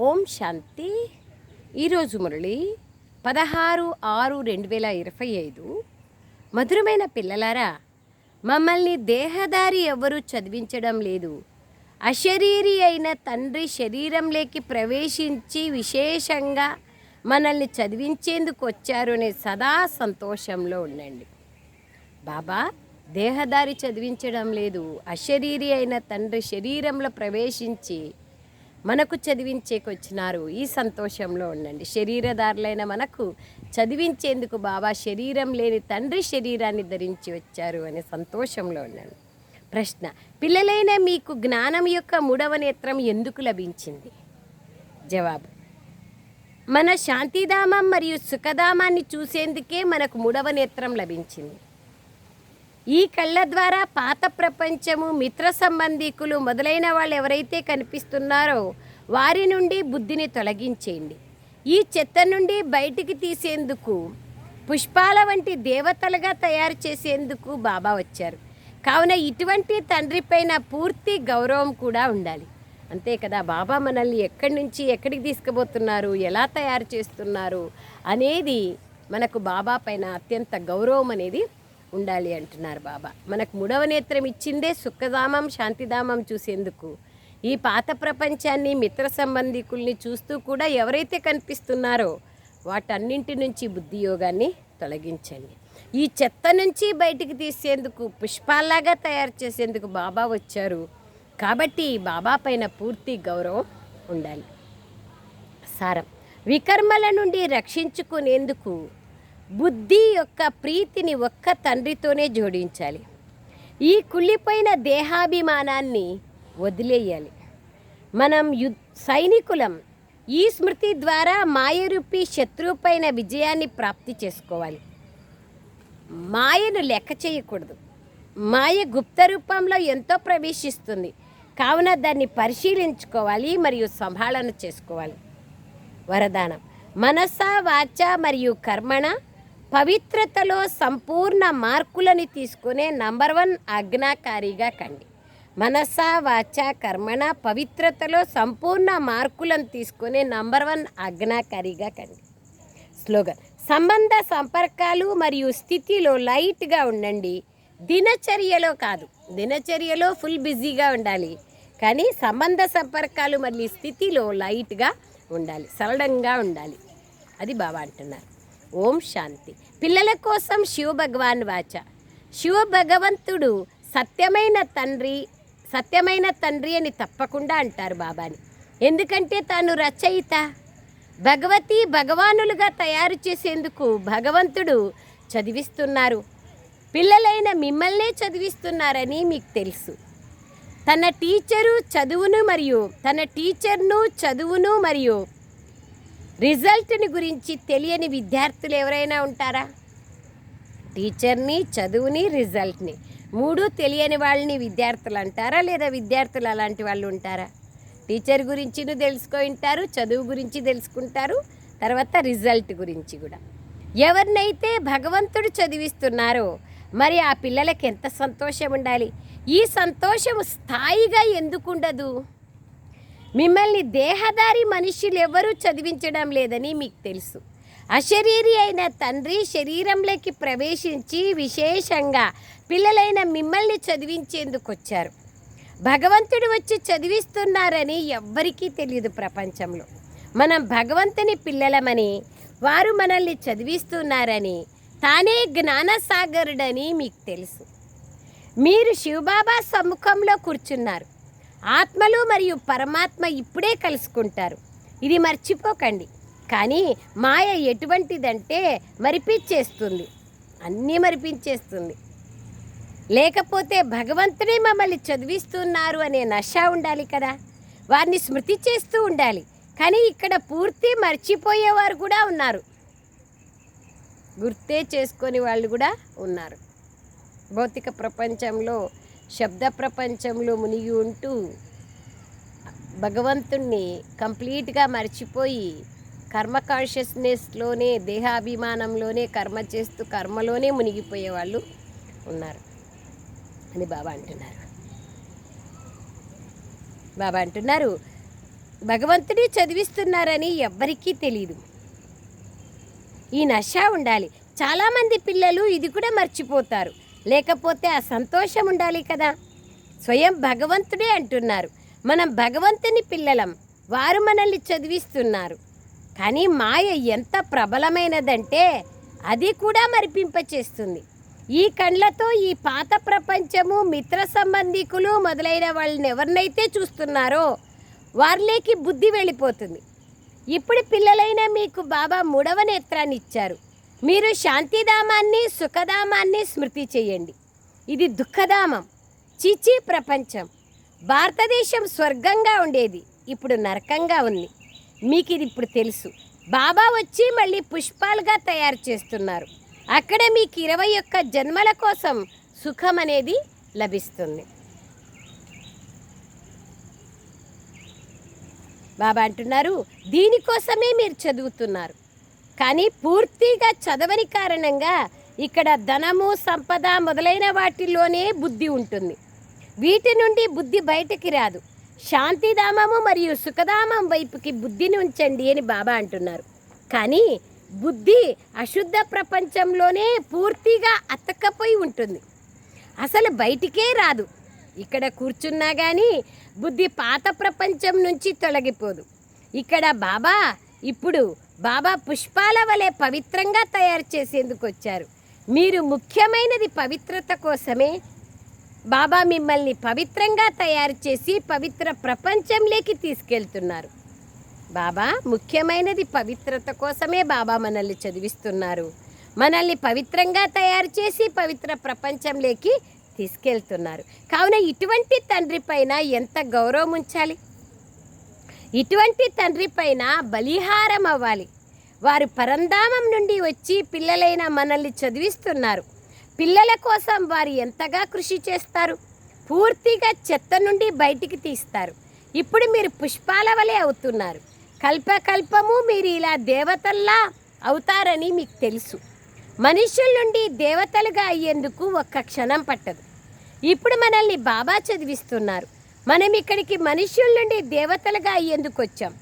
ఓం శాంతి. ఈరోజు మురళి పదహారు ఆరు రెండు వేల ఇరవై ఐదు. మధురమైన పిల్లలారా మమ్మల్ని దేహదారి ఎవరు చదివించడం లేదు. అశరీరి అయిన తండ్రి శరీరంలోకి ప్రవేశించి విశేషంగా మనల్ని చదివించేందుకు వచ్చారు అనే సదా సంతోషంలో ఉండండి. బాబా దేహదారి చదివించడం లేదు. అశరీరి అయిన తండ్రి శరీరంలో ప్రవేశించి మనకు చదివించేకొచ్చినారు. ఈ సంతోషంలో ఉండండి. శరీరదారులైన మనకు చదివించేందుకు బాబా శరీరం లేని తండ్రి శరీరాన్ని ధరించి వచ్చారు అనే సంతోషంలో ఉండండి. ప్రశ్న పిల్లలైన మీకు జ్ఞానం యొక్క మూడవ నేత్రం ఎందుకు లభించింది? జవాబు మన శాంతిధామం మరియు సుఖధామాన్ని చూసేందుకే మనకు మూడవ నేత్రం లభించింది. ఈ కళ్ళ ద్వారా పాత ప్రపంచము మిత్ర సంబంధికులు మొదలైన వాళ్ళు ఎవరైతే కనిపిస్తున్నారో వారి నుండి బుద్ధిని తొలగించేయండి. ఈ చెత్త నుండి బయటికి తీసేందుకు పుష్పాల వంటి దేవతలుగా తయారు చేసేందుకు బాబా వచ్చారు. కావున ఇటువంటి తండ్రి పైన పూర్తి గౌరవం కూడా ఉండాలి. అంతే కదా బాబా మనల్ని ఎక్కడి నుంచి ఎక్కడికి తీసుకుపోతున్నారు ఎలా తయారు చేస్తున్నారు అనేది మనకు బాబా పైన అత్యంత గౌరవం అనేది ఉండాలి అంటున్నారు బాబా. మనకు మూడవ నేత్రం ఇచ్చిందే సుఖధామం శాంతిధామం చూసేందుకు. ఈ పాత ప్రపంచాన్ని మిత్ర సంబంధికుల్ని చూస్తూ కూడా ఎవరైతే కనిపిస్తున్నారో వాటన్నింటి నుంచి బుద్ధి యోగాన్ని తొలగించండి. ఈ చెత్త నుంచి బయటికి తీసేందుకు పుష్పాల్లాగా తయారు చేసేందుకు బాబా వచ్చారు. కాబట్టి బాబా పైన పూర్తి గౌరవం ఉండాలి. సారం. వికర్మల నుండి రక్షించుకునేందుకు బుద్ధి యొక్క ప్రీతిని ఒక్క తండ్రితోనే జోడించాలి. ఈ కుళ్ళిపోయిన దేహాభిమానాన్ని వదిలేయాలి. మనం యు సైనికులం ఈ స్మృతి ద్వారా మాయరూపి శత్రువుపైన విజయాన్ని ప్రాప్తి చేసుకోవాలి. మాయను లెక్క చేయకూడదు. మాయ గుప్త రూపంలో ఎంతో ప్రవేశిస్తుంది. కావున దాన్ని పరిశీలించుకోవాలి మరియు సంభాళన చేసుకోవాలి. వరదానం. మనస వాచ మరియు కర్మణ పవిత్రతలో సంపూర్ణ మార్కులని తీసుకునే నంబర్ వన్ ఆజ్ఞాకారిగా కండి. మనస వాచ కర్మణ పవిత్రతలో సంపూర్ణ మార్కులను తీసుకునే నంబర్ వన్ ఆజ్ఞాకారిగా కండి. స్లోగన్ సంబంధ సంపర్కాలు మరియు స్థితిలో లైట్గా ఉండండి. దినచర్యలో కాదు దినచర్యలో ఫుల్ బిజీగా ఉండాలి. కానీ సంబంధ సంపర్కాలు మరియు స్థితిలో లైట్గా ఉండాలి సరళంగా ఉండాలి. అది బాబా అంటున్నారు. ఓం శాంతి. పిల్లల కోసం శివ భగవాన్ వాచ. శివ భగవంతుడు సత్యమైన తండ్రి సత్యమైన తండ్రి అని తప్పకుండా అంటారు బాబాని. ఎందుకంటే తాను రచయిత. భగవతి భగవానులుగా తయారు చేసేందుకు భగవంతుడు చదివిస్తున్నారు. పిల్లలైన మిమ్మల్నే చదివిస్తున్నారని మీకు తెలుసు. తన టీచరు చదువును మరియు తన టీచర్ను చదువును మరియు రిజల్ట్ని గురించి తెలియని విద్యార్థులు ఎవరైనా ఉంటారా? టీచర్ని చదువుని రిజల్ట్ని మూడు తెలియని వాళ్ళని విద్యార్థులు అంటారా? లేదా విద్యార్థులు అలాంటి వాళ్ళు ఉంటారా? టీచర్ గురించిను తెలుసుకుంటారు చదువు గురించి తెలుసుకుంటారు తర్వాత రిజల్ట్ గురించి కూడా. ఎవరినైతే భగవంతుడు చదివిస్తున్నారో మరి ఆ పిల్లలకి ఎంత సంతోషం ఉండాలి? ఈ సంతోషం స్థాయిగా ఎందుకు ఉండదు మిమ్మల్ని దేహదారి మనుషులు ఎవరూ చదివించడం లేదని మీకు తెలుసు. అశరీరి అయిన తండ్రి శరీరంలోకి ప్రవేశించి విశేషంగా పిల్లలైన మిమ్మల్ని చదివించేందుకు వచ్చారు భగవంతుడు వచ్చి చదివిస్తున్నారని ఎవ్వరికీ తెలియదు ప్రపంచంలో. మనం భగవంతుని పిల్లలమని వారు మనల్ని చదివిస్తున్నారని తానే జ్ఞానసాగరుడని మీకు తెలుసు. మీరు శివబాబా సమ్ముఖంలో కూర్చున్నారు. ఆత్మలు మరియు పరమాత్మ ఇప్పుడే కలుసుకుంటారు. ఇది మర్చిపోకండి. కానీ మాయ ఎటువంటిదంటే మరిపించేస్తుంది. అన్నీ మరిపించేస్తుంది. లేకపోతే భగవంతుడే మమ్మల్ని చదివిస్తున్నారు అనే నష ఉండాలి కదా? వారిని స్మృతి చేస్తూ ఉండాలి. కానీ ఇక్కడ పూర్తి మర్చిపోయేవారు కూడా ఉన్నారు. గుర్తే చేసుకొని వాళ్ళు కూడా ఉన్నారు. భౌతిక ప్రపంచంలో శబ్ద ప్రపంచంలో మునిగి ఉంటూ భగవంతుణ్ణి కంప్లీట్గా మర్చిపోయి కర్మ కాన్షియస్నెస్లోనే దేహాభిమానంలోనే కర్మ చేస్తూ కర్మలోనే మునిగిపోయే వాళ్ళు ఉన్నారు అని బాబా అంటున్నారు. బాబా అంటున్నారు భగవంతుడి చదివిస్తున్నారని ఎవ్వరికీ తెలియదు ఈ నష ఉండాలి. చాలామంది పిల్లలు ఇది కూడా మర్చిపోతారు. లేకపోతే ఆ సంతోషం ఉండాలి కదా. స్వయం భగవంతుడే అంటున్నారు. మనం భగవంతుని పిల్లలం. వారు మనల్ని చదివిస్తున్నారు. కానీ మాయ ఎంత ప్రబలమైనదంటే అది కూడా మరిపింపచేస్తుంది. ఈ కండ్లతో ఈ పాత ప్రపంచము మిత్ర సంబంధికులు మొదలైన వాళ్ళని ఎవరినైతే చూస్తున్నారో వారిలోకి బుద్ధి వెళ్ళిపోతుంది. ఇప్పుడు పిల్లలైన మీకు బాబా మూడవ నేత్రాన్ని ఇచ్చారు. మీరు శాంతిధామాన్ని సుఖధామాన్ని స్మృతి చేయండి. ఇది దుఃఖధామం. చిచి ప్రపంచం. భారతదేశం స్వర్గంగా ఉండేది. ఇప్పుడు నరకంగా ఉంది. మీకు ఇది ఇప్పుడు తెలుసు. బాబా వచ్చి మళ్ళీ పుష్పాలుగా తయారు చేస్తున్నారు. అక్కడ మీకు ఇరవై ఒక్క జన్మల కోసం సుఖం అనేది లభిస్తుంది. బాబా అంటున్నారు దీనికోసమే మీరు చదువుతున్నారు. కానీ పూర్తిగా చదవని కారణంగా ఇక్కడ ధనము సంపద మొదలైన వాటిలోనే బుద్ధి ఉంటుంది. వీటి నుండి బుద్ధి బయటికి రాదు. శాంతిధామము మరియు సుఖధామం వైపుకి బుద్ధిని ఉంచండి అని బాబా అంటున్నారు. కానీ బుద్ధి అశుద్ధ ప్రపంచంలోనే పూర్తిగా అతకపోయి ఉంటుంది. అసలు బయటికే రాదు. ఇక్కడ కూర్చున్నా కానీ బుద్ధి పాత ప్రపంచం నుంచి తొలగిపోదు. ఇక్కడ బాబా ఇప్పుడు బాబా పుష్పాల వలె పవిత్రంగా తయారు చేసేందుకు వచ్చారు. మీరు ముఖ్యమైనది పవిత్రత కోసమే బాబా మిమ్మల్ని పవిత్రంగా తయారు చేసి పవిత్ర ప్రపంచంలోకి తీసుకెళ్తున్నారు. బాబా ముఖ్యమైనది పవిత్రత కోసమే బాబా మనల్ని చదివిస్తున్నారు. మనల్ని పవిత్రంగా తయారు చేసి పవిత్ర ప్రపంచంలోకి తీసుకెళ్తున్నారు. కావున ఇటువంటి తండ్రి పైన ఎంత గౌరవం ఉంచాలి? ఇటువంటి తండ్రి పైన బలిహారం అవ్వాలి. వారు పరంధామం నుండి వచ్చి పిల్లలైన మనల్ని చదివిస్తున్నారు. పిల్లల కోసం వారు ఎంతగా కృషి చేస్తారు? పూర్తిగా చెత్త నుండి బయటికి తీస్తారు. ఇప్పుడు మీరు పుష్పాల వలె అవుతున్నారు. కల్పకల్పము మీరు ఇలా దేవతల్లా అవుతారని మీకు తెలుసు. మనుషుల నుండి దేవతలుగా అయ్యేందుకు ఒక్క క్షణం పట్టదు. ఇప్పుడు మనల్ని బాబా చదివిస్తున్నారు. మనం ఇక్కడికి మనుషుల నుండి దేవతలుగా అయ్యేందుకు వచ్చాం.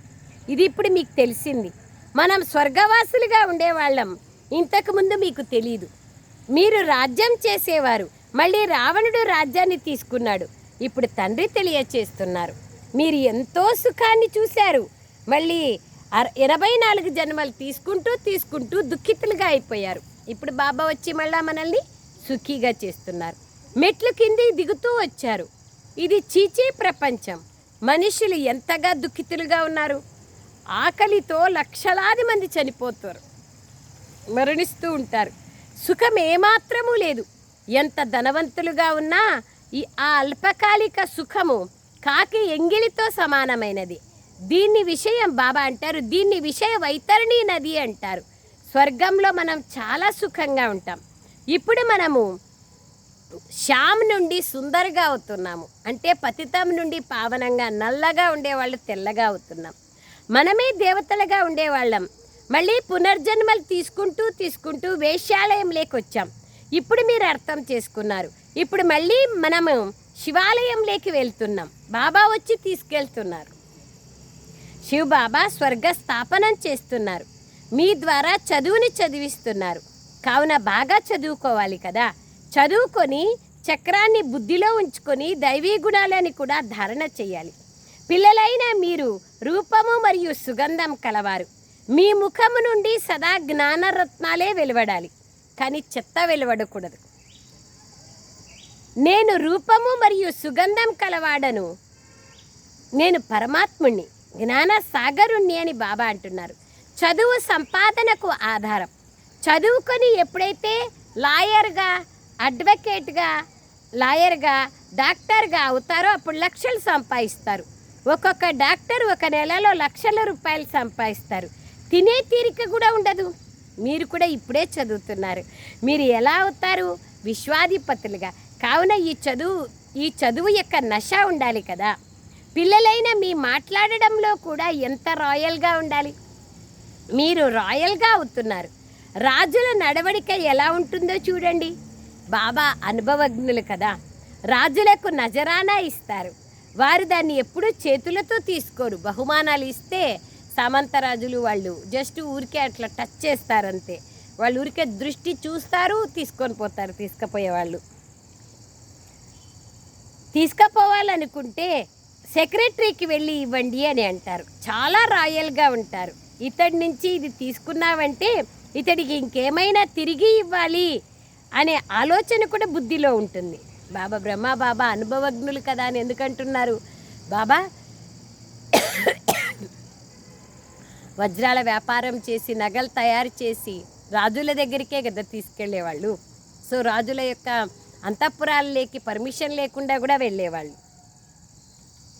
ఇది ఇప్పుడు మీకు తెలిసింది. మనం స్వర్గవాసులుగా ఉండేవాళ్ళం. ఇంతకుముందు మీకు తెలియదు మీరు రాజ్యం చేసేవారు. మళ్ళీ రావణుడు రాజ్యాన్ని తీసుకున్నాడు. ఇప్పుడు తండ్రి తెలియచేస్తున్నారు. మీరు ఎంతో సుఖాన్ని చూశారు. మళ్ళీ అర- ఎనభై నాలుగు జన్మలు తీసుకుంటూ తీసుకుంటూ దుఃఖితులుగా అయిపోయారు. ఇప్పుడు బాబా వచ్చి మళ్ళా మనల్ని సుఖీగా చేస్తున్నారు. మెట్లు కింది దిగుతూ వచ్చారు. ఇది చీచీ ప్రపంచం. మనుషులు ఎంతగా దుఃఖితులుగా ఉన్నారు? ఆకలితో లక్షలాది మంది చనిపోతారు. మరణిస్తూ ఉంటారు. సుఖం ఏమాత్రమూ లేదు. ఎంత ధనవంతులుగా ఉన్నా ఈ ఆ అల్పకాలిక సుఖము కాకి ఎంగిలితో సమానమైనది. దీన్ని విషయం బాబా అంటారు. దీన్ని విషయ వైతరణి నది అంటారు. స్వర్గంలో మనం చాలా సుఖంగా ఉంటాం. ఇప్పుడు మనము శ్యామ్ నుండి సుందరగా అవుతున్నాము. అంటే పతితం నుండి పావనంగా నల్లగా ఉండేవాళ్ళు తెల్లగా అవుతున్నాం. మనమే దేవతలుగా ఉండేవాళ్ళం. మళ్ళీ పునర్జన్మలు తీసుకుంటూ తీసుకుంటూ వేశ్యాలయంలోకి వచ్చాం ఇప్పుడు మీరు అర్థం చేసుకున్నారు. ఇప్పుడు మళ్ళీ మనము శివాలయంలోకి వెళ్తున్నాం. బాబా వచ్చి తీసుకెళ్తున్నారు. శివ బాబా స్వర్గ స్థాపనం చేస్తున్నారు. మీ ద్వారా చదువుని చదివిస్తున్నారు. కావున బాగా చదువుకోవాలి కదా. చదువుకొని చక్రాన్ని బుద్ధిలో ఉంచుకొని దైవీ గుణాలని కూడా ధారణ చేయాలి. పిల్లలైన మీరు రూపము మరియు సుగంధం కలవారు. మీ ముఖము నుండి సదా జ్ఞానరత్నాలే వెలువడాలి. కానీ చెత్త వెలువడకూడదు. నేను రూపము మరియు సుగంధం కలవాడను. నేను పరమాత్ముణ్ణి జ్ఞాన సాగరుణ్ణి అని బాబా అంటున్నారు. చదువు సంపాదనకు ఆధారం. చదువుకొని ఎప్పుడైతే లాయర్గా అడ్వకేట్గా లాయర్గా డాక్టర్గా అవుతారో అప్పుడు లక్షలు సంపాదిస్తారు. ఒక్కొక్క డాక్టర్ ఒక నెలలో లక్షల రూపాయలు సంపాదిస్తారు. తినే తీరిక కూడా ఉండదు. మీరు కూడా ఇప్పుడే చదువుతున్నారు. మీరు ఎలా అవుతారు? విశ్వాధిపతులుగా. కావున ఈ చదువు ఈ చదువు యొక్క నష ఉండాలి కదా. పిల్లలైన మీ మాట్లాడడంలో కూడా ఎంత రాయల్గా ఉండాలి? మీరు రాయల్గా అవుతున్నారు. రాజుల నడవడిక ఎలా ఉంటుందో చూడండి. బాబా అనుభవజ్ఞులు కదా. రాజులకు నజరానా ఇస్తారు. వారు దాన్ని ఎప్పుడూ చేతులతో తీసుకోరు. బహుమానాలు ఇస్తే సామంతరాజులు వాళ్ళు జస్ట్ ఊరికే అట్లా టచ్ చేస్తారంతే. వాళ్ళు ఊరికే దృష్టి చూస్తారు తీసుకొని పోతారు తీసుకుపోయేవాళ్ళు తీసుకుపోవాలనుకుంటే సెక్రటరీకి వెళ్ళి ఇవ్వండి అని అంటారు. చాలా రాయల్గా ఉంటారు. ఇతడి నుంచి ఇది తీసుకున్నావంటే ఇతడికి ఇంకేమైనా తిరిగి ఇవ్వాలి అనే ఆలోచన కూడా బుద్ధిలో ఉంటుంది. బాబా బ్రహ్మ బాబా అనుభవజ్ఞులు కదా అని ఎందుకంటున్నారు? బాబా వజ్రాల వ్యాపారం చేసి నగలు తయారు చేసి రాజుల దగ్గరికే కదా తీసుకెళ్ళేవాళ్ళు సో రాజుల యొక్క అంతఃపురాలలోకి పర్మిషన్ లేకుండా కూడా వెళ్ళేవాళ్ళు.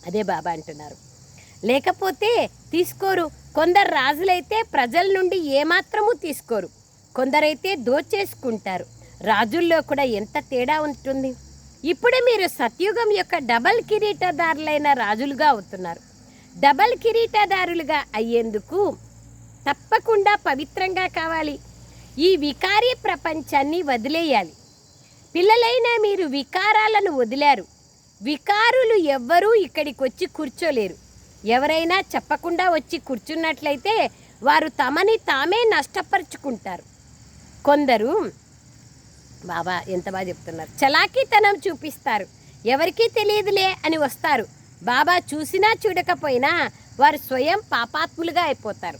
అదే బాబా అంటున్నారు. లేకపోతే తీసుకోరు. కొందరు రాజులైతే ప్రజల నుండి ఏమాత్రము తీసుకోరు. కొందరైతే దోచేసుకుంటారు. రాజుల్లో కూడా ఎంత తేడా ఉంటుంది? ఇప్పుడు మీరు సత్యుగం యొక్క డబల్ కిరీటదారులైన రాజులుగా అవుతున్నారు. డబల్ కిరీటదారులుగా అయ్యేందుకు తప్పకుండా పవిత్రంగా కావాలి. ఈ వికారీ ప్రపంచాన్ని వదిలేయాలి. పిల్లలైన మీరు వికారాలను వదిలారు. వికారులు ఎవ్వరూ ఇక్కడికి వచ్చి కూర్చోలేరు. ఎవరైనా చెప్పకుండా వచ్చి కూర్చున్నట్లయితే వారు తమని తామే నష్టపరుచుకుంటారు. కొందరు బాబా ఎంత బాగా చెప్తున్నారు. చలాకీతనం చూపిస్తారు. ఎవరికీ తెలియదులే అని వస్తారు. బాబా చూసినా చూడకపోయినా వారు స్వయం పాపాత్ములుగా అయిపోతారు.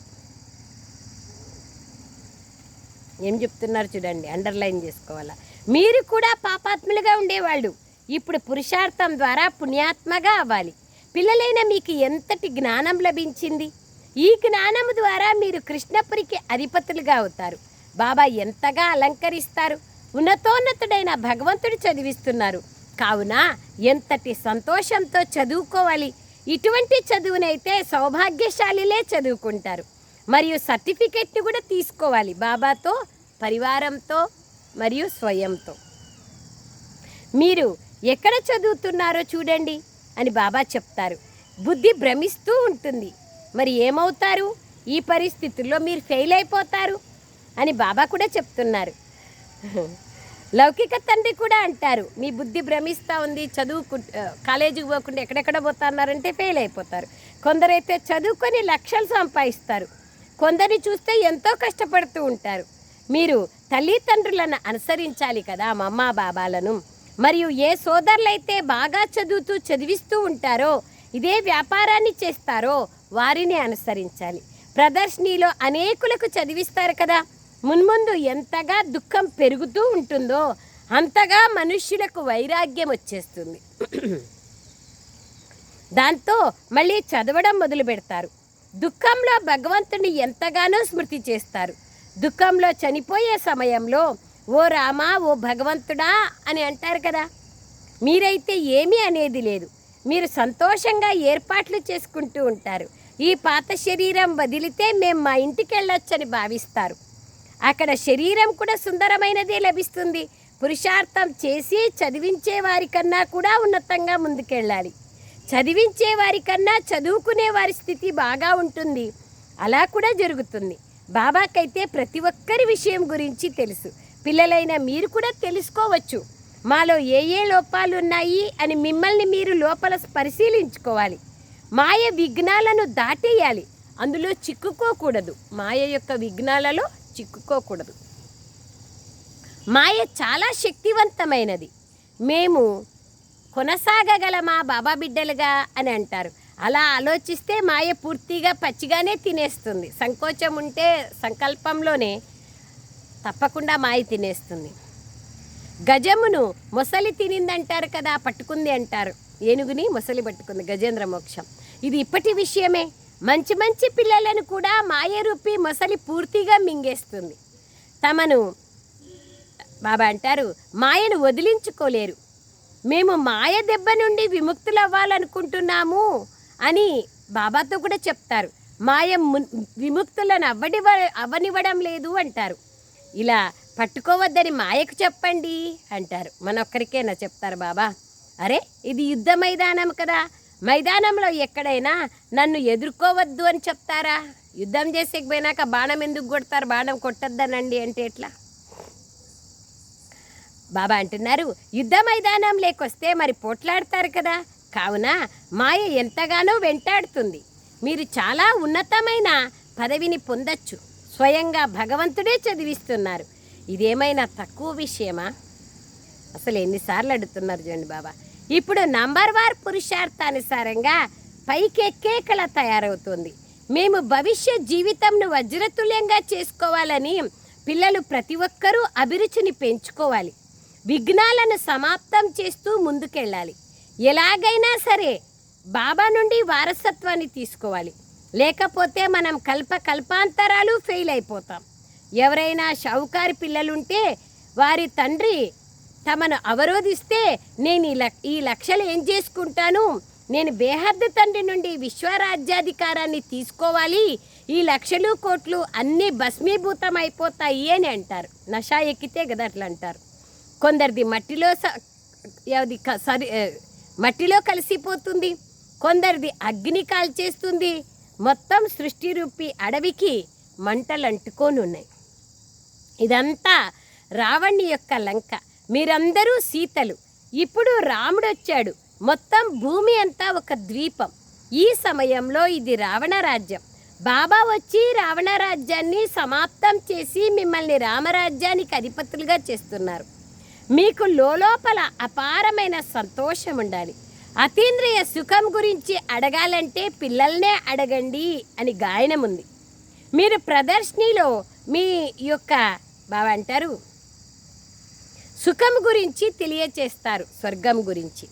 ఏం చెప్తున్నారు చూడండి అండర్లైన్ చేసుకోవాలా. మీరు కూడా పాపాత్ములుగా ఉండేవాళ్ళు. ఇప్పుడు పురుషార్థం ద్వారా పుణ్యాత్మగా అవ్వాలి. పిల్లలైన మీకు ఎంతటి జ్ఞానం లభించింది? ఈ జ్ఞానం ద్వారా మీరు కృష్ణపురికి అధిపతులుగా అవుతారు. బాబా ఎంతగా అలంకరిస్తారు? ఉన్నతోన్నతుడైన భగవంతుడు చదివిస్తున్నారు. కావున ఎంతటి సంతోషంతో చదువుకోవాలి. ఇటువంటి చదువునైతే సౌభాగ్యశాలిలే చదువుకుంటారు. మరియు సర్టిఫికెట్ని కూడా తీసుకోవాలి బాబాతో పరివారంతో మరియు స్వయంతో. మీరు ఎక్కడ చదువుతున్నారో చూడండి అని బాబా చెప్తారు. బుద్ధి భ్రమిస్తూ ఉంటుంది. మరి ఏమవుతారు? ఈ పరిస్థితుల్లో మీరు ఫెయిల్ అయిపోతారు అని బాబా కూడా చెప్తున్నారు. లౌకిక తండ్రి కూడా అంటారు. మీ బుద్ధి భ్రమిస్తూ ఉంది చదువుకు కాలేజీకి పోకుండా ఎక్కడెక్కడ పోతున్నారంటే ఫెయిల్ అయిపోతారు. కొందరైతే చదువుకొని లక్షలు సంపాదిస్తారు. కొందరిని చూస్తే ఎంతో కష్టపడుతూ ఉంటారు. మీరు తల్లిదండ్రులను అనుసరించాలి కదా మమ్మ బాబాలను. మరియు ఏ సోదరులైతే బాగా చదువుతూ చదివిస్తూ ఉంటారో ఇదే వ్యాపారాన్ని చేస్తారో వారిని అనుసరించాలి. ప్రదర్శనీలో అనేకులకు చదివిస్తారు కదా. మున్ముందు ఎంతగా దుఃఖం పెరుగుతూ ఉంటుందో అంతగా మనుష్యులకు వైరాగ్యం వచ్చేస్తుంది. దాంతో మళ్ళీ చదవడం మొదలు పెడతారు. దుఃఖంలో భగవంతుని ఎంతగానో స్మృతి చేస్తారు. దుఃఖంలో చనిపోయే సమయంలో ఓ రామా ఓ భగవంతుడా అని అంటారు కదా. మీరైతే ఏమీ అనేది లేదు. మీరు సంతోషంగా ఏర్పాట్లు చేసుకుంటూ ఉంటారు. ఈ పాత శరీరం వదిలితే మేము మా ఇంటికి వెళ్ళొచ్చని భావిస్తారు. అక్కడ శరీరం కూడా సుందరమైనదే లభిస్తుంది. పురుషార్థం చేసి చదివించే వారికన్నా కూడా ఉన్నతంగా ముందుకెళ్ళాలి. చదివించే వారికన్నా చదువుకునే వారి స్థితి బాగా ఉంటుంది. అలా కూడా జరుగుతుంది. బాబాకైతే ప్రతి ఒక్కరి విషయం గురించి తెలుసు. పిల్లలైన మీరు కూడా తెలుసుకోవచ్చు. మాలో ఏ ఏ లోపాలు ఉన్నాయి అని మిమ్మల్ని మీరు లోపల పరిశీలించుకోవాలి. మాయ విఘ్నాలను దాటేయాలి. అందులో చిక్కుకోకూడదు. మాయ యొక్క విఘ్నాలలో చిక్కుకోకూడదు. మాయ చాలా శక్తివంతమైనది. మేము కొనసాగగలమా బాబా బిడ్డలుగా అని అంటారు. అలా ఆలోచిస్తే మాయ పూర్తిగా పచ్చిగానే తినేస్తుంది. సంకోచం ఉంటే సంకల్పంలోనే తప్పకుండా మాయ తినేస్తుంది. గజమును మొసలి తినిందంటారు కదా పట్టుకుంది అంటారు. ఏనుగుని మొసలి పట్టుకుంది గజేంద్ర మోక్షం. ఇది ఇప్పటి విషయమే. మంచి మంచి పిల్లలను కూడా మాయ రూపి మొసలి పూర్తిగా మింగేస్తుంది. తమను బాబా అంటారు మాయను వదిలించుకోలేరు. మేము మాయ దెబ్బ నుండి విముక్తులవ్వాలనుకుంటున్నాము అని బాబాతో కూడా చెప్తారు. మాయ విముక్తులను అవ్వడివ అవ్వనివ్వడం లేదు అంటారు. ఇలా పట్టుకోవద్దని మాయకు చెప్పండి అంటారు. మనొక్కరికేనా చెప్తారు బాబా? అరే ఇది యుద్ధ మైదానం కదా. మైదానంలో ఎక్కడైనా నన్ను ఎదుర్కోవద్దు అని చెప్తారా? యుద్ధం చేసేకపోయినాక బాణం ఎందుకు కొడతారు? బాణం కొట్టద్దనండి అంటే ఎట్లా? బాబా అంటున్నారు యుద్ధ మైదానం లేకొస్తే మరి పోట్లాడతారు కదా? కావున మాయ ఎంతగానో వెంటాడుతుంది. మీరు చాలా ఉన్నతమైన పదవిని పొందొచ్చు. స్వయంగా భగవంతుడే చదివిస్తున్నారు. ఇదేమైనా తక్కువ విషయమా? అసలు ఎన్నిసార్లు అడుగుతున్నారు చూడండి బాబా. ఇప్పుడు నంబర్ వార్ పురుషార్థానుసారంగా పైకెక్కే కళ తయారవుతుంది. మేము భవిష్య జీవితంను వజ్రతుల్యంగా చేసుకోవాలని పిల్లలు ప్రతి ఒక్కరూ అభిరుచిని పెంచుకోవాలి. విఘ్నాలను సమాప్తం చేస్తూ ముందుకెళ్ళాలి. ఎలాగైనా సరే బాబా నుండి వారసత్వాన్ని తీసుకోవాలి. లేకపోతే మనం కల్ప కల్పాంతరాలు ఫెయిల్ అయిపోతాం. ఎవరైనా షావుకారి పిల్లలుంటే వారి తండ్రి తమను అవరోధిస్తే నేను ఈ లక్ ఈ లక్షలు ఏం చేసుకుంటాను? నేను బేహద్దు తండ్రి నుండి విశ్వరాజ్యాధికారాన్ని తీసుకోవాలి. ఈ లక్షలు కోట్లు అన్నీ భస్మీభూతం అయిపోతాయి అని అంటారు. నషా ఎక్కితే కదా అట్లా అంటారు. కొందరిది మట్టిలో స- అది క- సరి మట్టిలో కలిసిపోతుంది. కొందరిది అగ్ని కాల్చేస్తుంది. మొత్తం సృష్టి రూపి అడవికి మంటలు అంటుకోనున్నాయి ఇదంతా రావణి యొక్క లంక. మీరందరూ సీతలు. ఇప్పుడు రాముడు వచ్చాడు మొత్తం భూమి అంతా ఒక ద్వీపం. ఈ సమయంలో ఇది రావణ రాజ్యం బాబా వచ్చి రావణ రాజ్యాన్ని సమాప్తం చేసి మిమ్మల్ని రామరాజ్యానికి అధిపతులుగా చేస్తున్నారు. మీకు లోపల అపారమైన సంతోషం ఉండాలి. అతీంద్రియ సుఖం గురించి అడగాలంటే పిల్లల్నే అడగండి అని గాయనం ఉంది మీరు ప్రదర్శనలో మీ యొక్క బాబా అంటారు? సుఖం గురించి తెలియచేస్తారు స్వర్గం గురించి.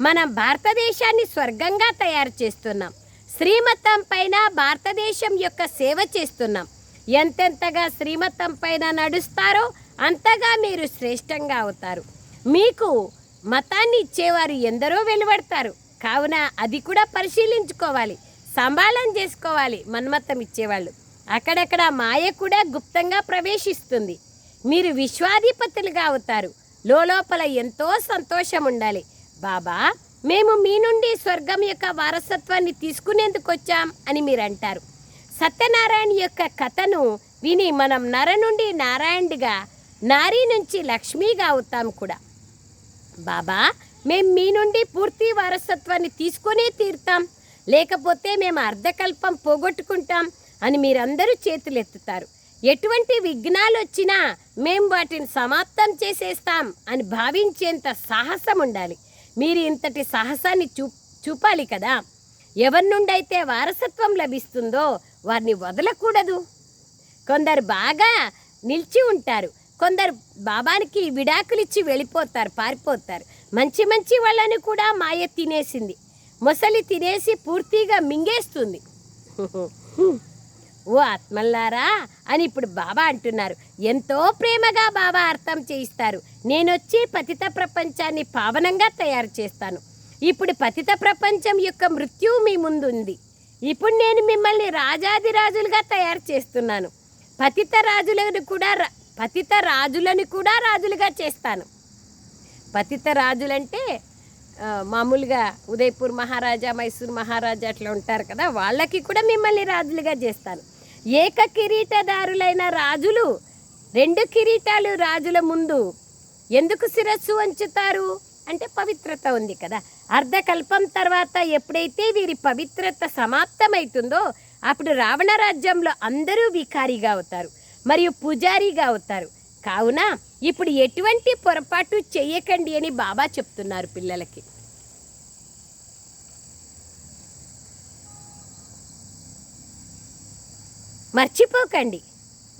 మనం భారతదేశాన్ని స్వర్గంగా తయారు చేస్తున్నాం. శ్రీమతం పైన భారతదేశం యొక్క సేవ చేస్తున్నాం. ఎంతెంతగా శ్రీమతం పైన నడుస్తారో అంతగా మీరు శ్రేష్టంగా అవుతారు. మీకు మతాన్ని ఇచ్చేవారు ఎందరో వెలువడతారు. కావున అది కూడా పరిశీలించుకోవాలి. సంబాళం చేసుకోవాలి మన్మతం ఇచ్చేవాళ్ళు. అక్కడక్కడ మాయ కూడా గుప్తంగా ప్రవేశిస్తుంది. మీరు విశ్వాధిపతులుగా అవుతారు. లోపల ఎంతో సంతోషం ఉండాలి బాబా మేము మీ నుండి స్వర్గం యొక్క వారసత్వాన్ని తీసుకునేందుకు వచ్చాం అని మీరు అంటారు సత్యనారాయణ యొక్క కథను విని మనం నర నుండి నారాయణుడిగా నారీ నుంచి లక్ష్మిగా అవుతాం కూడా. బాబా మేము మీ నుండి పూర్తి వారసత్వాన్ని తీసుకునే తీరుతాం. లేకపోతే మేము అర్ధకల్పం పోగొట్టుకుంటాం అని మీరందరూ చేతులెత్తుతారు. ఎటువంటి విఘ్నాలు వచ్చినా మేము వాటిని సమాప్తం చేసేస్తాం అని భావించేంత సాహసం ఉండాలి మీరు ఇంతటి సాహసాన్ని చూ చూపాలి కదా. ఎవరి నుండి అయితే వారసత్వం లభిస్తుందో వారిని వదలకూడదు. కొందరు బాగా నిలిచి ఉంటారు. కొందరు బాబానికి విడాకులిచ్చి వెళ్ళిపోతారు పారిపోతారు. మంచి మంచి వాళ్ళని కూడా మాయ తినేసింది. మొసలి తినేసి పూర్తిగా మింగేస్తుంది. ఓ ఆత్మల్లారా అని ఇప్పుడు బాబా అంటున్నారు. ఎంతో ప్రేమగా బాబా అర్థం చేయిస్తారు. నేనొచ్చి పతిత ప్రపంచాన్ని పావనంగా తయారు చేస్తాను. ఇప్పుడు పతిత ప్రపంచం యొక్క మృత్యువు మీ ముందు ఉంది ఇప్పుడు నేను మిమ్మల్ని రాజాదిరాజులుగా తయారు చేస్తున్నాను. పతిత రాజులను కూడా రా- పతిత రాజులను కూడా రాజులుగా చేస్తాను. పతిత రాజులంటే మామూలుగా ఉదయపూర్ మహారాజా మైసూర్ మహారాజా అట్లా ఉంటారు కదా వాళ్ళకి కూడా మిమ్మల్ని రాజులుగా చేస్తాను. ఏక కిరీటదారులైన రాజులు రెండు కిరీటాలు రాజుల ముందు ఎందుకు శిరస్సు వంచుతారు? అంటే పవిత్రత ఉంది కదా. అర్ధకల్పం తర్వాత ఎప్పుడైతే వీరి పవిత్రత సమాప్తమవుతుందో అప్పుడు రావణ రాజ్యంలో అందరూ వికారిగా అవుతారు మరియు పూజారిగా అవుతారు. కావున ఇప్పుడు ఎటువంటి పొరపాటు చేయకండి అని బాబా చెప్తున్నారు పిల్లలకి. మర్చిపోకండి.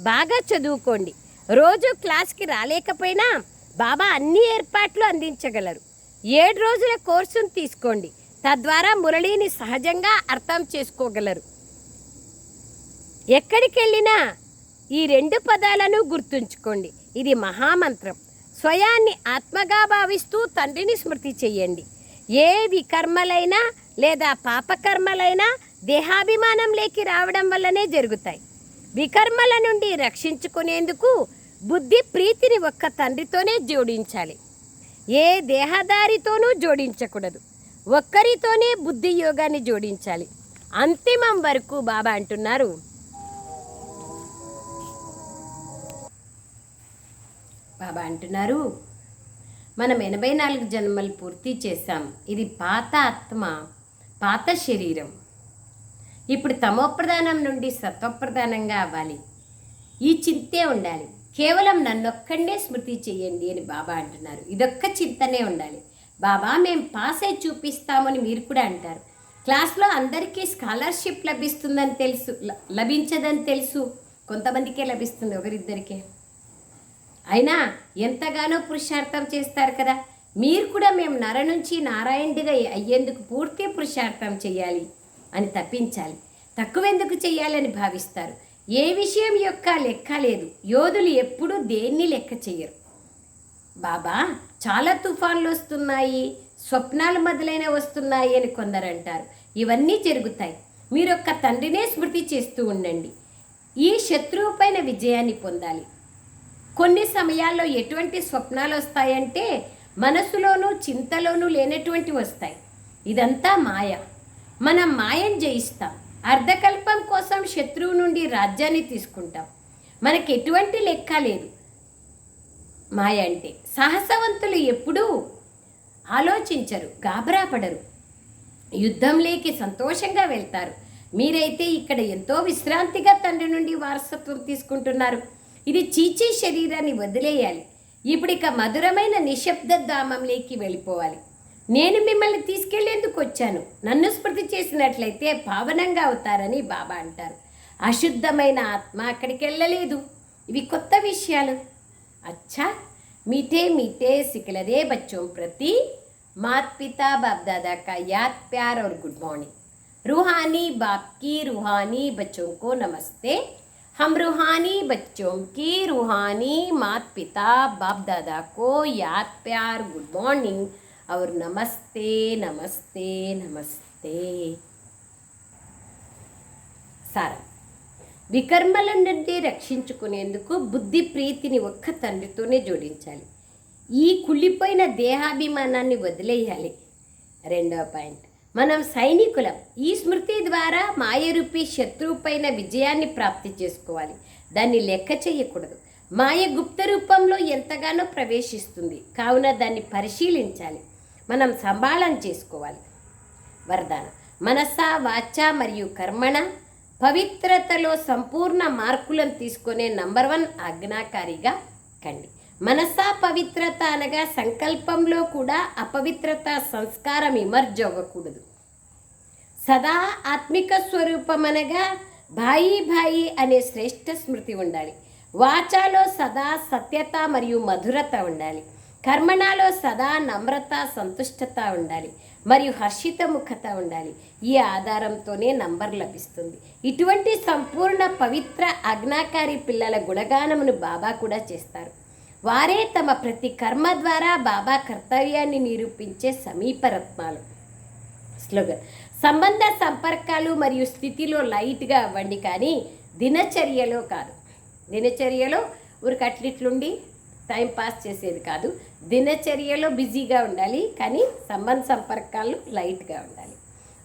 బాగా చదువుకోండి. రోజు క్లాస్కి రాలేకపోయినా బాబా అన్ని ఏర్పాట్లు అందించగలరు. ఏడు రోజుల కోర్సును తీసుకోండి. తద్వారా మురళిని సహజంగా అర్థం చేసుకోగలరు. ఎక్కడికి వెళ్ళినా ఈ రెండు పదాలను గుర్తుంచుకోండి. ఇది మహామంత్రం. స్వయాన్ని ఆత్మగా భావిస్తూ తండ్రిని స్మృతి చెయ్యండి ఏ వికర్మలైనా లేదా పాపకర్మలైనా దేహాభిమానంలోకి రావడం వల్లనే జరుగుతాయి. వికర్మల నుండి రక్షించుకునేందుకు బుద్ధి ప్రీతిని ఒక్క తండ్రితోనే జోడించాలి. ఏ దేహదారితోనూ జోడించకూడదు. ఒక్కరితోనే బుద్ధి యోగాన్ని జోడించాలి. అంతిమం వరకు బాబా అంటున్నారు. బాబా అంటున్నారు మనం ఎనభై నాలుగు జన్మలు పూర్తి చేశాం. ఇది పాత ఆత్మ పాత శరీరం. ఇప్పుడు తమోప్రధానం నుండి సత్వప్రధానంగా అవ్వాలి. ఈ చింతే ఉండాలి. కేవలం నన్నొక్కడే స్మృతి చేయండి అని బాబా అంటున్నారు. ఇదొక్క చింతనే ఉండాలి. బాబా మేము పాస్ అయి చూపిస్తామని మీరు కూడా అంటారు. క్లాస్లో అందరికీ స్కాలర్షిప్ లభిస్తుందని తెలుసు ల- లభించదని తెలుసు. కొంతమందికే లభిస్తుంది ఒకరిద్దరికే. అయినా ఎంతగానో పురుషార్థం చేస్తారు కదా. మీరు కూడా మేము నర నుంచి నారాయణుడిగా అయ్యేందుకు పూర్తి పురుషార్థం చేయాలి. అని తప్పించాలి. తక్కువెందుకు చేయాలని భావిస్తారు. ఏ విషయం యొక్క లెక్క లేదు. యోధులు ఎప్పుడూ దేన్ని లెక్క చేయరు బాబా చాలా తుఫాన్లు వస్తున్నాయి. స్వప్నాలు మొదలైన వస్తున్నాయి అని కొందరు అంటారు ఇవన్నీ జరుగుతాయి. మీరు ఒక్క తండ్రినే స్మృతి చేస్తూ ఉండండి. ఈ శత్రువు పైన విజయాన్ని పొందాలి. కొన్ని సమయాల్లో ఎటువంటి స్వప్నాలు వస్తాయంటే మనసులోనూ చింతలోనూ లేనటువంటి వస్తాయి. ఇదంతా మాయ. మనం మాయం జయిస్తాం. అర్ధకల్పం కోసం శత్రువు నుండి రాజ్యాన్ని తీసుకుంటాం. మనకి ఎటువంటి లెక్క లేదు. మాయ అంటే సాహసవంతులు ఎప్పుడూ ఆలోచించరు గాబరాపడరు యుద్ధంలోకి సంతోషంగా వెళ్తారు. మీరైతే ఇక్కడ ఎంతో విశ్రాంతిగా తండ్రి నుండి వారసత్వం తీసుకుంటున్నారు. ఇది చీచీ శరీరాన్ని వదిలేయాలి. ఇప్పుడు ఇక మధురమైన నిశ్శబ్ద ధామంలోకి వెళ్ళిపోవాలి. నేను మిమ్మల్ని తీసుకెళ్లేందుకు వచ్చాను నన్ను స్మృతి చేసినట్లయితే పావనంగా అవుతారని బాబా అంటారు అశుద్ధమైన ఆత్మ అక్కడికి వెళ్ళలేదు ఇవి కొత్త విషయాలు अच्छा मीठे मीठे सिकलरे बच्चों प्रति मात पिता बाप दादा का याद प्यार और गुड मॉर्निंग रूहानी बाप की रूहानी बच्चों को नमस्ते हम रूहानी बच्चों की रूहानी मात पिता बाप दादा को याद प्यार गुड मॉर्निंग ಅವರು ನಮಸ್ತೆ ನಮಸ್ತೆ ನಮಸ್ತೆ. సారం వికర్మల నుండి రక్షించుకునేందుకు బుద్ధి ప్రీతిని ఒక్క తండ్రితోనే జోడించాలి ఈ కుళ్ళిపోయిన దేహాభిమానాన్ని వదిలేయాలి రెండవ పాయింట్ మనం సైనికులం ఈ స్మృతి ద్వారా మాయరూపి శత్రువుపైన విజయాన్ని ప్రాప్తి చేసుకోవాలి దాన్ని లెక్క చేయకూడదు మాయ గుప్త రూపంలో ఎంతగానో ప్రవేశిస్తుంది కావున దాన్ని పరిశీలించాలి మనం సంభాళన చేసుకోవాలి. వరదానం. మనస వాచ మరియు కర్మణ పవిత్రతలో సంపూర్ణ మార్కులను తీసుకునే నంబర్ వన్ ఆజ్ఞాకారిగా కండి. మనస పవిత్రత అనగా సంకల్పంలో కూడా అపవిత్రత సంస్కారం ఇమర్జ్ అవ్వకూడదు సదా ఆత్మిక స్వరూపం అనగా భాయి భాయి అనే శ్రేష్ఠ స్మృతి ఉండాలి. వాచాలో సదా సత్యత మరియు మధురత ఉండాలి. కర్మణాలో సదా నమ్రత సంతుష్టత ఉండాలి. మరియు హర్షిత ముఖత ఉండాలి. ఈ ఆధారంతోనే నంబర్ లభిస్తుంది. ఇటువంటి సంపూర్ణ పవిత్ర అజ్ఞాకారి పిల్లల గుణగానమును బాబా కూడా చేస్తారు. వారే తమ ప్రతి కర్మ ద్వారా బాబా కర్తవ్యాన్ని నిరూపించే సమీప రత్నాలు. స్లోగన్ సంబంధ సంపర్కాలు మరియు స్థితిలో లైట్గా అవ్వండి కానీ దినచర్యలో కాదు. దినచర్యలో ఊరికి అట్లిట్లుండి టైం పాస్ చేసేది కాదు. దినచర్యలో బిజీగా ఉండాలి కానీ సంబంధ సంపర్కాలు లైట్గా ఉండాలి.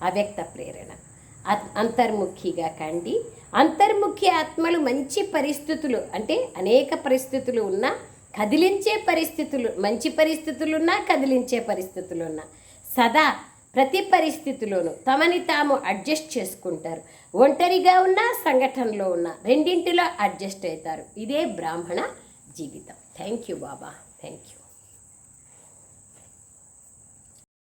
అవ్యక్త ప్రేరణ. అంతర్ముఖిగా కండి. అంతర్ముఖి ఆత్మలు మంచి పరిస్థితులు అంటే అనేక పరిస్థితులు ఉన్నా కదిలించే పరిస్థితులు మంచి పరిస్థితులు ఉన్నా కదిలించే పరిస్థితులు ఉన్నా సదా ప్రతి పరిస్థితిలోనూ తమని తాము అడ్జస్ట్ చేసుకుంటారు. ఒంటరిగా ఉన్నా సంఘటనలో ఉన్నా రెండింటిలో అడ్జస్ట్ అవుతారు. ఇదే బ్రాహ్మణ జీవితం. Thank you Baba thank you